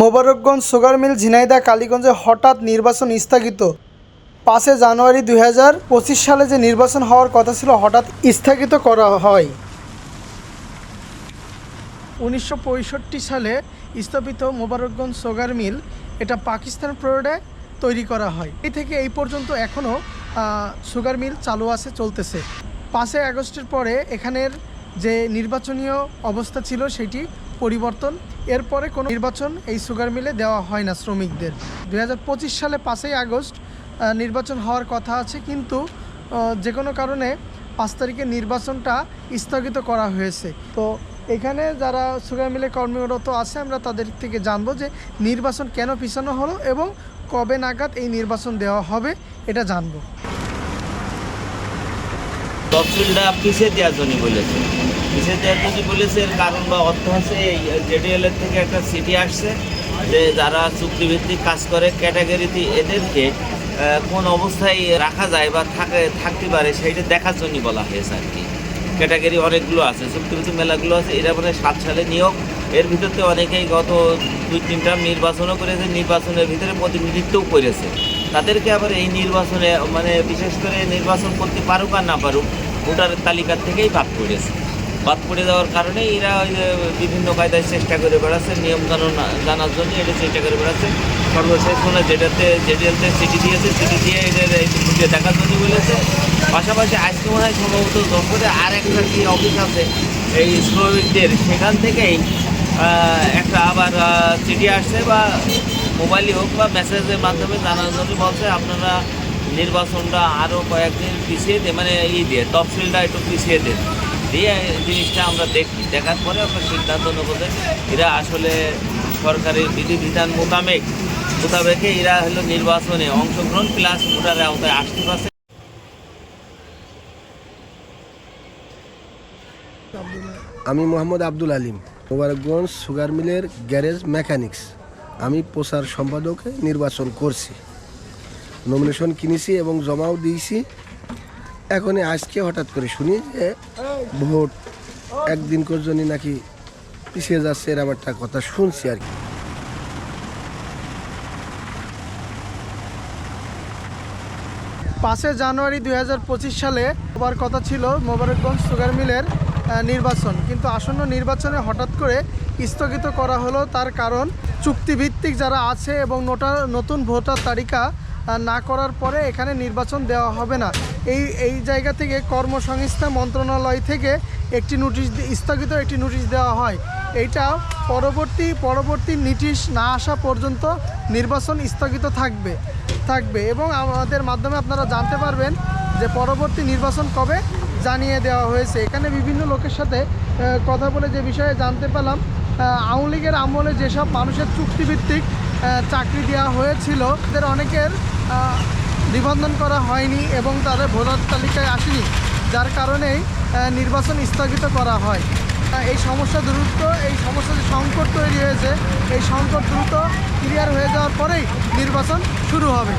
Mobarakganj sugar mill Jhenaidah কালীগঞ্জে হঠাৎ নির্বাচন স্থগিত। পাঁচে জানুয়ারি দুই হাজার পঁচিশ সালে যে নির্বাচন হওয়ার কথা ছিল, হঠাৎ স্থগিত করা হয়। উনিশশো পঁয়ষট্টি সালে স্থাপিত মোবারকগঞ্জ সুগার মিল, এটা পাকিস্তান প্রোডে তৈরি করা হয়। এই থেকে এই পর্যন্ত এখনও সুগার মিল চালু আছে, চলতেছে। পাঁচই আগস্টের পরে এখানের যে নির্বাচনীয় অবস্থা ছিল, সেটি পরিবর্তন। এরপরে কোনো নির্বাচন এই সুগার মিলে দেওয়া হয় না শ্রমিকদের। দু হাজার পঁচিশ সালে পাঁচই আগস্ট নির্বাচন হওয়ার কথা আছে, কিন্তু যে কোনো কারণে পাঁচ তারিখে নির্বাচনটা স্থগিত করা হয়েছে। তো এখানে যারা সুগার মিলে কর্মরত আছে, আমরা তাদের থেকে জানব যে নির্বাচন কেন পিছানো হলো এবং কবে নাগাদ এই নির্বাচন দেওয়া হবে, এটা জানব। তফসিলটা পিছিয়ে দেওয়ার জন্য বলেছে দেওয়ার জন্য বলেছে কারণ বা অর্থ হচ্ছে এই জেডিএল এর থেকে একটা সিটি আসছে যে যারা চুক্তিভিত্তিক কাজ করে, ক্যাটাগরিতে এদেরকে কোন অবস্থায় রাখা যায় বা থাকে, থাকতে পারে সেইটা দেখার জন্য বলা হয়েছে আর কি। ক্যাটাগরি অনেকগুলো আছে, চুক্তিভিত্তিক মেলাগুলো আছে, এরা মানে সাত সালে নিয়োগ। এর ভিতরতে অনেকেই গত দুই তিনটা নির্বাচনও করেছে, নির্বাচনের ভিতরে প্রতিনিধিত্বও করেছে। তাদেরকে আবার এই নির্বাচনে মানে বিশেষ করে নির্বাচন করতে পারুক আর না পারুক ভোটারের তালিকা থেকেই বাদ পড়েছে। বাদ পড়ে যাওয়ার কারণে এরা ওই বিভিন্ন কায়দায় চেষ্টা করে বেড়াচ্ছে, নিয়ম কানুন জানার জন্য এটা চেষ্টা করে বেড়াচ্ছে। সর্বশেষ মনে যেটাতে যেটাতে চিঠি দিয়েছে, চিঠি দিয়ে এদের খুঁজে দেখার জন্য বলেছে। পাশাপাশি আজকে মনে হয় সম্ভবত দশরে আর একটা কি অফিস আছে, এই শ্রমিকদের সেখান থেকেই একটা আবার চিঠি আসছে বা মোবাইলই হোক বা মেসেজের মাধ্যমে জানার জন্য বলছে, আপনারা নির্বাচনটা আরও কয়েকদিন পিছিয়ে দেন মানে ই দিয়ে, তফসিলটা একটু পিছিয়ে দেন। দিয়ে জিনিসটা আমরা দেখি। দেখার পরে আমরা সিদ্ধান্ত নেব যে এরা আসলে সরকারের বিধিবিধান মোতাবেক, মোতাবেকে এরা হলো নির্বাচনে অংশগ্রহণ প্লাস ভোটারের আওতায় আসতে পারছে। আমি মোহাম্মদ আব্দুল আলিম, মোবারকগঞ্জ সুগার মিলের গ্যারেজ মেকানিক্স। আমি প্রচার সম্পাদকে নির্বাচন করছি। নমিনেশন কিনেছি এবং জমাও দিয়েছি। এখন আজকে হঠাৎ করে শুনি যে ভোট, একদিন জন্য নাকি পিছিয়ে যাচ্ছে এরকম একটা কথা শুনছি আর কি। পাঁচে জানুয়ারি দুই হাজার পঁচিশ সালে হবার কথা ছিল মোবারকগঞ্জ সুগার মিলের নির্বাচন। কিন্তু আসন্ন নির্বাচনে হঠাৎ করে স্থগিত করা হলো তার কারণ চুক্তিভিত্তিক যারা আছে এবং নোটা নতুন ভোটার তালিকা না করার পরে এখানে নির্বাচন দেওয়া হবে না। এই এই জায়গা থেকে কর্মসংস্থা মন্ত্রণালয় থেকে একটি নোটিশ স্থগিত একটি নোটিশ দেওয়া হয়। এইটা পরবর্তী পরবর্তী নোটিশ না আসা পর্যন্ত নির্বাচন স্থগিত থাকবে থাকবে এবং আমাদের মাধ্যমে আপনারা জানতে পারবেন যে পরবর্তী নির্বাচন কবে জানিয়ে দেওয়া হয়েছে। এখানে বিভিন্ন লোকের সাথে কথা বলে যে বিষয়ে জানতে আহ, আওয়ামী লীগের আমলে যেসব মানুষের চুক্তিভিত্তিক চাকরি দেওয়া হয়েছিল। তাদের অনেকের নিবন্ধন করা হয়নি এবং তাদের ভোটার তালিকায় আসেনি, যার কারণেই নির্বাচন স্থগিত করা হয়। এই সমস্যা দ্রুত, এই সমস্যা যে সংকট তৈরি হয়েছে। এই সংকট দ্রুত ক্লিয়ার হয়ে যাওয়ার পরেই নির্বাচন শুরু হবে।